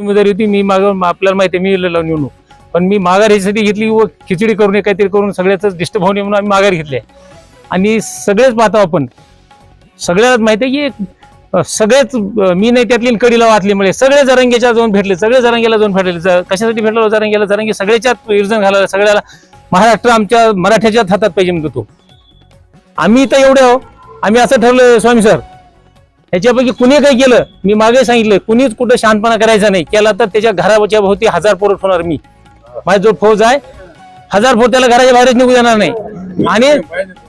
उमेदवारी होती मी माग आपल्याला माहिती मी लावून निवडणूक. पण मी माघार ह्यासाठी घेतली व खिचडी करून काहीतरी करून सगळ्याच डिस्टर्ब होऊ नये म्हणून आम्ही माघार घेतली आणि सगळेच पाहतो आपण. सगळ्यालाच माहिती आहे की सगळेच मी नाही त्यातली कडीला वाचली म्हणजे सगळे जरंगेच्या जाऊन भेटले सगळे जरंगेला जाऊन भेटले. कशासाठी भेटलो? जरंगेला जरंगे सगळ्याच्यात विरजन घालायला सगळ्याला महाराष्ट्र आमच्या मराठ्याच्याच हातात पाहिजे म्हणतो तो. आम्ही तर एवढे आहो. आम्ही असं ठरलं स्वामी सर याच्यापैकी कुणी काही केलं? मी मागे सांगितलं कुणीच कुठं शहाणपणा करायचा नाही. केला तर त्याच्या घराच्या भोवती हजार पोरं होणार मी. माझा जो फौज आहे हजार पोर त्याला घराच्या बाहेरच निघू देणार नाही. आणि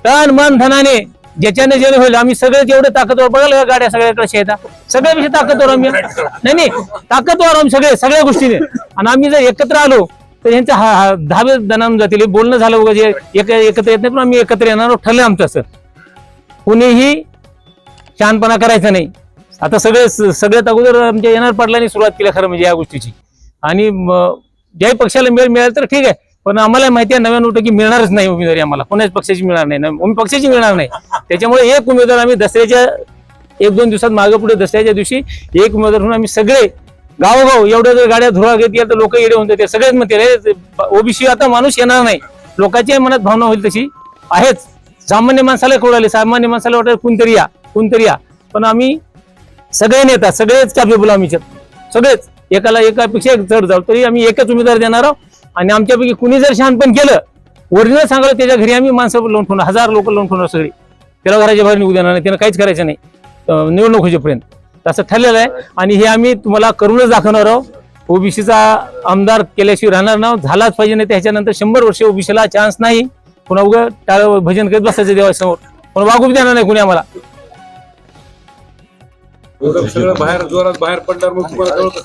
तन मन धनाने ज्याच्याने जे होईल आम्ही सगळे जेवढे ताकदवर बघाल का गाड्या सगळ्याकडे येतात? सगळ्यापेक्षा ताकदवर आम्ही. नाही नाही ताकदवर आम्ही सगळे सगळ्या गोष्टीने. आणि आम्ही जर एकत्र आलो तर यांच्या हा- दहावे दणाम जातील. बोलणं झालं वगैरे एक एकत्र येत नाही पण आम्ही एकत्र येणार ठरलं आमचं असं. कुणीही शहाणपणा करायचा नाही. आता सगळे सगळ्यात अगोदर आमच्या येणार पाटलांनी सुरुवात केली खरं म्हणजे या गोष्टीची. आणि ज्याही पक्षाला मिळेल मिळेल तर ठीक आहे. पण आम्हाला माहिती आहे नव्याण्णव की मिळणारच नाही उमेदवारी आम्हाला. कोणाच पक्षाची मिळणार नाही. पक्षाची मिळणार नाही. त्याच्यामुळे एक उमेदवार आम्ही दसऱ्याच्या एक दोन दिवसात मागे पुढे दसऱ्याच्या दिवशी एक उमेदवार म्हणून आम्ही सगळे गावोगाव एवढ्या जर गाड्या धुरा घेतल्या तर लोक येडे होऊन जाते सगळेच म्हणते ओबीसी आता माणूस येणार नाही. लोकांच्या मनात भावना होईल तशी. आहेच. सामान्य माणसाला कळाले सामान्य माणसाला वाटत कोणतरी या. कोणतरी या. पण आम्ही सगळे नेता सगळेच कॅपेबल आम्ही सगळेच. एकाला एकापेक्षा एक चढ जाऊ. तरी आम्ही एकच उमेदवार देणार आहोत. आणि आमच्यापैकी कुणी जर शहाणपण केलं ओरिजिनल सांगायला त्याच्या घरी आम्ही माणसं लावून ठेवणार. हजार लोक लावून ठेवणार सगळी. त्याला घराच्या बाहेर निघू देणार नाही. त्यानं काहीच करायचं नाही. निवडणूक होईपर्यंत. असं ठरलेलं आहे. आणि हे आम्ही तुम्हाला करूनच दाखवणार आहोत. ओबीसीचा आमदार केल्याशिवाय राहणार ना झालाच पाहिजे नाही त्याच्यानंतर शंभर वर्ष ओबीसीला चान्स नाही. पुन्हा उगं टाळ भजन करत बसायचं देवासमोर. पण वागू देणार नाही कुणी आम्हाला. सगळं बाहेर जोरात बाहेर पडणार मग तुम्हाला कळत